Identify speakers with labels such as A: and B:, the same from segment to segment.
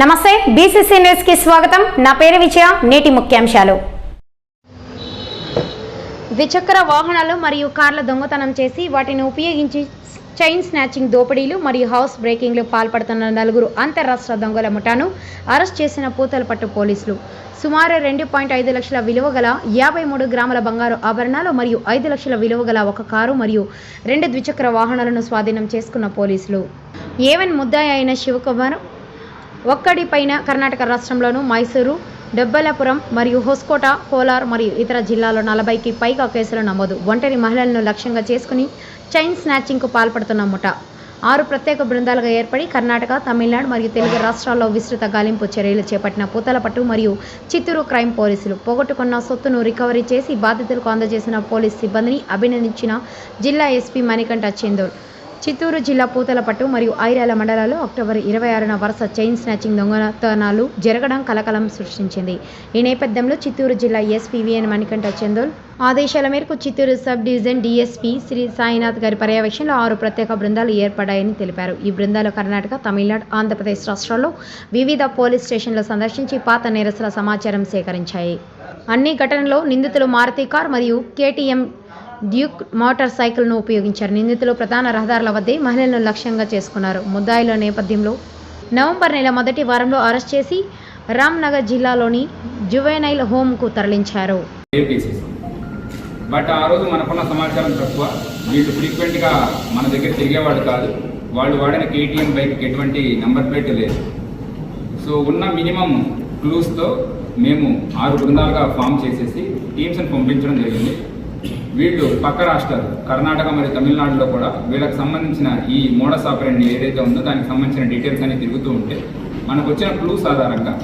A: నమస్తే బీసీసీ న్యూస్కి స్వాగతం. నా పేరు విజయ నేటి ముఖ్యాంశాలు. ద్విచక్ర వాహనాలు మరియు కార్ల దొంగతనం చేసి వాటిని ఉపయోగించి చైన్ స్నాచింగ్ దోపిడీలు మరియు హౌస్ బ్రేకింగ్లు పాల్పడుతున్న నలుగురు అంతర్రాష్ట్ర దొంగల ముఠాను అరెస్ట్ చేసిన పూతలపట్టు పోలీసులు. సుమారు రెండు పాయింట్ ఐదు లక్షల విలువ గల యాభై మూడు గ్రాముల బంగారు ఆభరణాలు మరియు ఐదు లక్షల విలువ గల ఒక కారు మరియు రెండు ద్విచక్ర వాహనాలను స్వాధీనం చేసుకున్న పోలీసులు. ఏవెన్ ముద్దాయి అయిన శివకుమార్ ఒక్కడి పైన కర్ణాటక రాష్ట్రంలోను మైసూరు డెబ్బలాపురం మరియు హొస్కోట కోలార్ మరియు ఇతర జిల్లాలో నలభైకి పైగా కేసులు నమోదు. ఒంటరి మహిళలను లక్ష్యంగా చేసుకుని చైన్ స్నాచింగ్కు పాల్పడుతున్న ముఠ. ఆరు ప్రత్యేక బృందాలుగా ఏర్పడి కర్ణాటక తమిళనాడు మరియు తెలుగు రాష్ట్రాల్లో విస్తృత గాలింపు చర్యలు చేపట్టిన పూతలపట్టు మరియు చిత్తూరు క్రైమ్ పోలీసులు పోగొట్టుకున్న సొత్తును రికవరీ చేసి బాధితులకు అందజేసిన పోలీస్ సిబ్బందిని అభినందించిన జిల్లా ఎస్పీ మణికంఠ చెందూర్ చిత్తూరు జిల్లా పూతలపట్టు మరియు ఐరాల మండలాల్లో అక్టోబర్ ఇరవై ఆరున వరుస చైన్ స్నాచింగ్ దొంగతనాలు జరగడం కలకలం సృష్టించింది. ఈ నేపథ్యంలో చిత్తూరు జిల్లా ఎస్పీవీఎన్ మణికంఠ చందోల్ ఆదేశాల మేరకు Chittoor sub division DSP Shri Sainath గారి పర్యవేక్షణలో ఆరు ప్రత్యేక బృందాలు ఏర్పడాయని తెలిపారు. ఈ బృందాలు కర్ణాటక తమిళనాడు ఆంధ్రప్రదేశ్ రాష్ట్రాల్లో వివిధ పోలీస్ స్టేషన్లు సందర్శించి పాత నేరస్తుల సమాచారం సేకరించాయి. అన్ని ఘటనలో నిందితులు మారుతి కార్ మరియు కేటీఎం డ్యూక్ మోటార్ సైకిల్ను ఉపయోగించారు. నిందితులు ప్రధాన రహదారుల వద్దే మహిళలను లక్ష్యంగా చేసుకున్నారు. ముద్దాయిల నేపథ్యంలో నవంబర్ నెల మొదటి వారంలో అరెస్ట్ చేసి రామ్నగర్ జిల్లాలోని జువెనైల్ హోమ్కు తరలించారు.
B: బట్ ఆ రోజు మనకున్న సమాచారం తక్కువ. వీళ్ళు ఫ్రీక్వెంట్గా మన దగ్గర తిరిగేవాడు కాదు. వాళ్ళు వాడిన కేటీఎం బైక్కి ఎటువంటి నెంబర్ ప్లేట్ లేదు. సో ఉన్న మినిమం క్లూస్తో మేము ఆరు బృందాలుగా ఫామ్ చేసేసి టీమ్స్ని పంపించడం జరిగింది. వీళ్ళు పక్క రాష్ట్రాలు కర్ణాటక మరియు తమిళనాడులో కూడా వీళ్ళకి సంబంధించిన ఈ మోడస్ ఆపరెంట్ ఏదైతే ఉందో దానికి సంబంధించిన డీటెయిల్స్ అన్ని తిరుగుతూ ఉంటే మనకు వచ్చిన క్లూస్ ఆధారంగా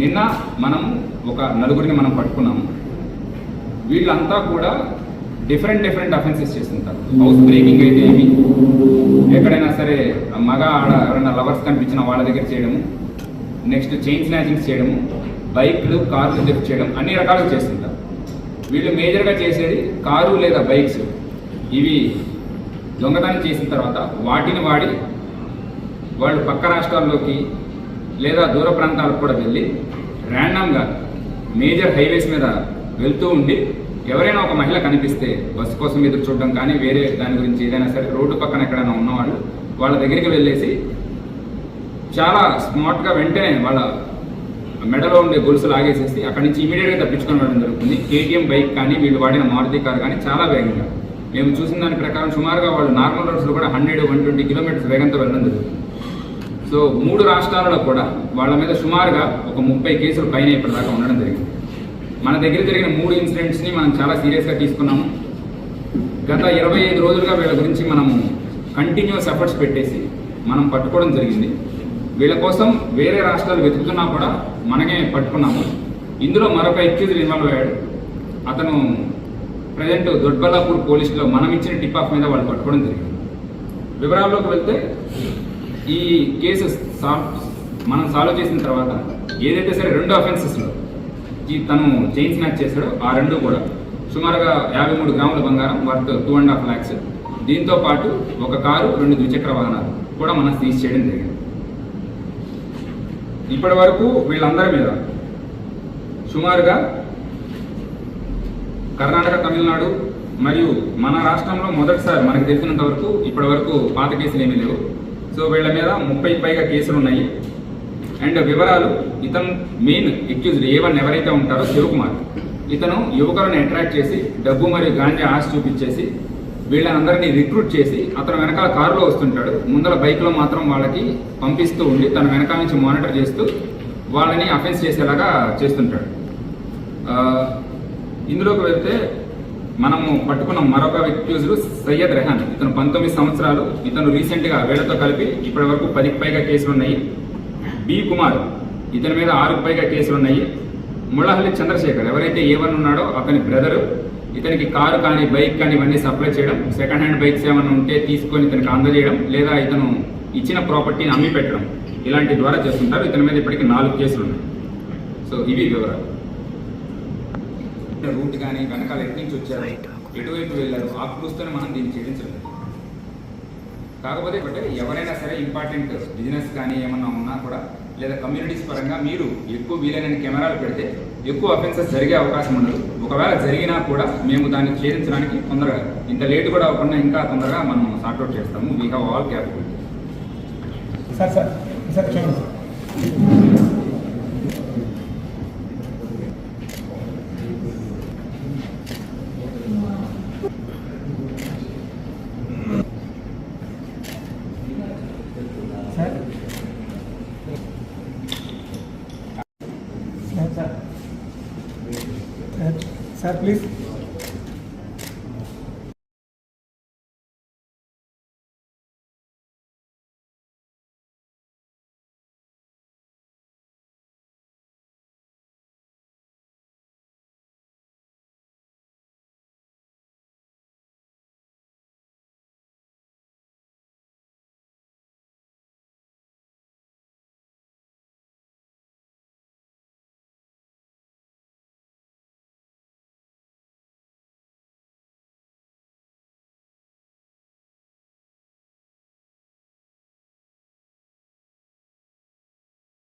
B: నిన్న మనం ఒక నలుగురిని మనం పట్టుకున్నాము. వీళ్ళంతా కూడా డిఫరెంట్ డిఫరెంట్ అఫెన్సెస్ చేస్తుంటారు. హౌస్ బ్రేకింగ్ అయితే ఏమి? ఎక్కడైనా సరే మగ ఆడ ఎవరైనా లవర్స్ కనిపించిన వాళ్ళ దగ్గర చేయడము నెక్స్ట్ చైన్ స్నాచింగ్స్ చేయడము బైక్లు కార్లు లిఫ్ట్ చేయడం అన్ని రకాలుగా చేస్తుంటారు. వీళ్ళు మేజర్గా చేసేది కారు లేదా బైక్స్. ఇవి దొంగతనం చేసిన తర్వాత వాటిని వాడి వాళ్ళు పక్క రాష్ట్రాల్లోకి లేదా దూర ప్రాంతాలకు కూడా వెళ్ళి ర్యాండమ్గా మేజర్ హైవేస్ మీద వెళ్తూ ఉండి ఎవరైనా ఒక మహిళ కనిపిస్తే బస్సు కోసం ఎదురు చూడడం కానీ వేరే దాని గురించి ఏదైనా సరే రోడ్డు పక్కన ఎక్కడైనా ఉన్నవాళ్ళు వాళ్ళ దగ్గరికి వెళ్ళేసి చాలా స్మార్ట్గా వెంటనే వాళ్ళ మెడలో ఉండే గొలుసు లాగేసేసి అక్కడి నుంచి ఇమీడియట్గా తప్పించుకొని వెళ్ళడం జరుగుతుంది. కేటీఎం బైక్ కానీ వీళ్ళు వాడిన మారుతి కార్ కానీ చాలా వేగంగా. మేము చూసిన దాని ప్రకారం సుమారుగా వాళ్ళు నార్మల్ రోడ్స్లో కూడా హండ్రెడ్ వన్ ట్వంటీ కిలోమీటర్స్ వేగంతో వెళ్ళడం జరుగుతుంది. సో మూడు రాష్ట్రాలలో కూడా వాళ్ళ మీద సుమారుగా ఒక ముప్పై కేసులు పైన ఇప్పటిదాకా ఉండడం జరిగింది. మన దగ్గర జరిగిన మూడు ఇన్సిడెంట్స్ని మనం చాలా సీరియస్గా తీసుకున్నాము. గత ఇరవై ఐదు రోజులుగా వీళ్ళ గురించి మనము కంటిన్యూస్ ఎఫర్ట్స్ పెట్టేసి మనం పట్టుకోవడం జరిగింది. వీళ్ళ కోసం వేరే రాష్ట్రాలు వెతుకుతున్నా కూడా మనమే పట్టుకున్నాము. ఇందులో మరొక ఎక్యూజ్ ఇన్వాల్వ్ అయ్యాడు. అతను ప్రజెంట్ దొడ్బల్లాపూర్ పోలీసులో మనం ఇచ్చిన టిప్ ఆఫ్ మీద వాళ్ళు పట్టుకోవడం జరిగింది. వివరాల్లోకి వెళ్తే ఈ కేసు సాల్వ్ మనం సాల్వ్ చేసిన తర్వాత ఏదైతే సరే రెండు అఫెన్సెస్లో ఈ తను చైన్ స్నాచ్ చేశాడో ఆ రెండు కూడా సుమారుగా యాభై మూడు గ్రాముల బంగారం worth two and half lakhs దీంతో పాటు ఒక కారు రెండు ద్విచక్ర వాహనాలు కూడా మనం సీజ్ చేయడం జరిగింది. ఇప్పటి వరకు వీళ్ళందరి మీద సుమారుగా కర్ణాటక తమిళనాడు మరియు మన రాష్ట్రంలో మొదటిసారి మనకు తెలిసినంత వరకు ఇప్పటి వరకు పాత కేసులు ఏమీ లేవు. సో వీళ్ళ మీద ముప్పై పైగా కేసులు ఉన్నాయి. అండ్ వివరాలు ఇతను మెయిన్ ఎక్యూజ్డ్ ఏవన్ ఎవరైతే ఉంటారో శివకుమార్. ఇతను యువకులను అట్రాక్ట్ చేసి డబ్బు మరియు గాంజా ఆశ చూపించేసి వీళ్ళందరినీ రిక్రూట్ చేసి అతను వెనకాల కారులో వస్తుంటాడు. ముందర బైక్లో మాత్రం వాళ్ళకి పంపిస్తూ ఉండి తన వెనకాల నుంచి మానిటర్ చేస్తూ వాళ్ళని అఫెన్స్ చేసేలాగా చేస్తుంటాడు. ఇందులోకి వెళ్తే మనము పట్టుకున్న మరొక వ్యక్తిజులు సయ్యద్ రెహాన్. ఇతను పంతొమ్మిది సంవత్సరాలు ఇతను రీసెంట్గా వీళ్ళతో కలిపి ఇప్పటి వరకు పదికి పైగా కేసులు ఉన్నాయి. బి కుమార్ ఇతని మీద ఆరుకు పైగా కేసులు ఉన్నాయి. ముళహల్లి చంద్రశేఖర్ ఎవరైతే ఏవన్ ఉన్నాడో అతని బ్రదరు ఇతనికి కారు కానీ బైక్ కానీ ఇవన్నీ సప్లై చేయడం సెకండ్ హ్యాండ్ బైక్స్ ఏమైనా ఉంటే తీసుకొని ఇతనికి అందజేయడం లేదా ఇతను ఇచ్చిన ప్రాపర్టీని అమ్మి పెట్టడం ఇలాంటి ద్వారా చేస్తుంటారు. ఇతని మీద ఇప్పటికి నాలుగు కేసులు ఉన్నాయి. సో ఇవి వివరాలు. రూట్ కానీ వెనకాల ఎటు నుంచి వచ్చారు? ఎటువైపు వెళ్ళారు? ఆ క్లూస్తోనే మనం దీన్ని ఛేదించలేదు కాకపోతే ఒకటే ఎవరైనా సరే ఇంపార్టెంట్ బిజినెస్ కానీ ఏమన్నా ఉన్నా కూడా లేదా కమ్యూనిటీస్ పరంగా మీరు ఎక్కువ వీలైన కెమెరాలు పెడితే ఎక్కువ అఫెన్సెస్ జరిగే అవకాశం ఉండదు. ఒకవేళ జరిగినా కూడా మేము దాన్ని ఛేదించడానికి తొందరగా ఇంత లేట్ కూడా అవ్వకుండా ఇంకా తొందరగా మనం సార్ట్అవుట్ చేస్తాము. We have all capability
C: sir sir sir చూడండి సార్ సార్ సార్ ప్లీజ్